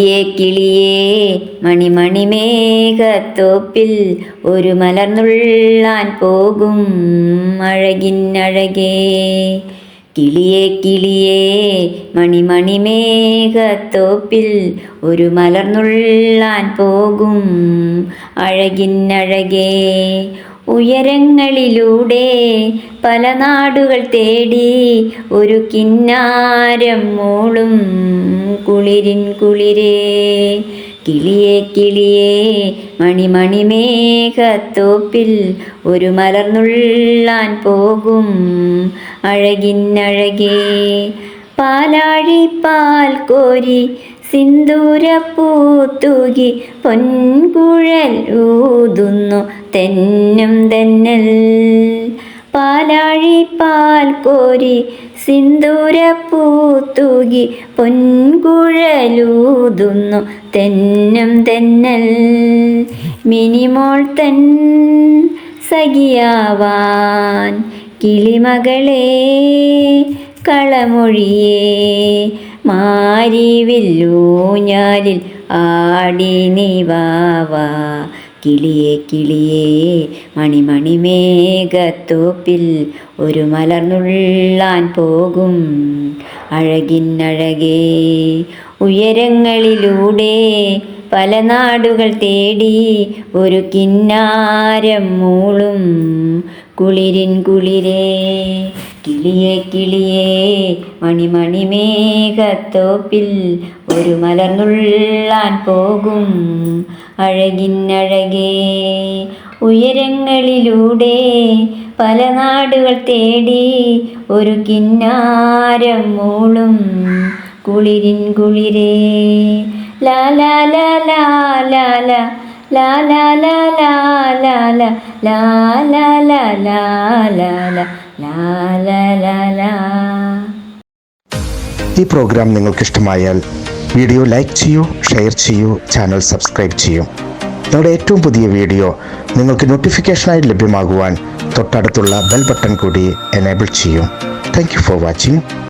കിളിയേ കിളിയേ മണിമണിമേഘത്തോപ്പിൽ ഒരു മലർന്നുള്ളാൻ പോകും അഴകിനഴകേ. കിളിയേ കിളിയേ മണിമണിമേഘത്തോപ്പിൽ ഒരു മലർന്നുള്ളാൻ പോകും അഴകിനഴകേ. ഉയരങ്ങളിലൂടെ പല നാടുകൾ തേടി ഒരു കിന്നാരം മൂളും കുളിരിൻ കുളിരേ കിളിയെ കിളിയേ മണിമണിമേഘത്തോപ്പിൽ ഒരു മലർന്നുള്ളാൻ പോകും. അഴകിന്നഴകേ പാലാഴി പാൽ കോരി സിന്ദൂര പൂത്തുകി പൊൻകുഴൽ ഊതുന്നു തെന്നും തെന്നൽ. പാലാഴി പാൽ കോരി സിന്ദൂര പൂത്തുകി പൊൻകുഴലൂതുന്നു തെന്നും തെന്നൽ. മിനിമോൾ തൻ സഖിയാവാൻ കിളിമകളെ കളമൊഴിയേ. മാരിവില്ലൂഞ്ഞാലിൽ ആടി നീവാവാ കിളിയേ കിളിയേ മണിമണിമേഘത്തോപ്പിൽ ഒരു മലർന്നുള്ളാൻ പോകും. അഴകിനഴകേ ഉയരങ്ങളിലൂടെ പല നാടുകൾ തേടി ഒരു കിന്നാരം മൂളും. കുളിരിൻ കുളിരേ കിളിയേ കിളിയേ മണിമണിമേഘത്തോപ്പിൽ ഒരു മലർന്നുള്ളാൻ പോകും. അഴകിന്നഴകേ ഉയരങ്ങളിലൂടെ പല നാടുകൾ തേടി ഒരു കിന്നാരം മൂളും. കുളിരിൻ കുളിരേ ലാ ലാ ലാ ലാ ലാ ലാ ലാ ലാ ലാ ലാ ലാ ലാ ലാ ലാ ലാ ലാ ലാ ലാ ലാ ലാ ഈ പ്രോഗ്രാം നിങ്ങൾക്ക് ഇഷ്ടമായാൽ വീഡിയോ ലൈക്ക് ചെയ്യൂ ഷെയർ ചെയ്യൂ ചാനൽ സബ്സ്ക്രൈബ് ചെയ്യൂ ഞങ്ങളുടെ ഏറ്റവും പുതിയ വീഡിയോ നിങ്ങൾക്ക് നോട്ടിഫിക്കേഷനായി ലഭ്യമാകുവാൻ തൊട്ടടുത്തുള്ള ബെൽ ബട്ടൺ കൂടി എനേബിൾ ചെയ്യും താങ്ക് യു ഫോർ വാച്ചിങ്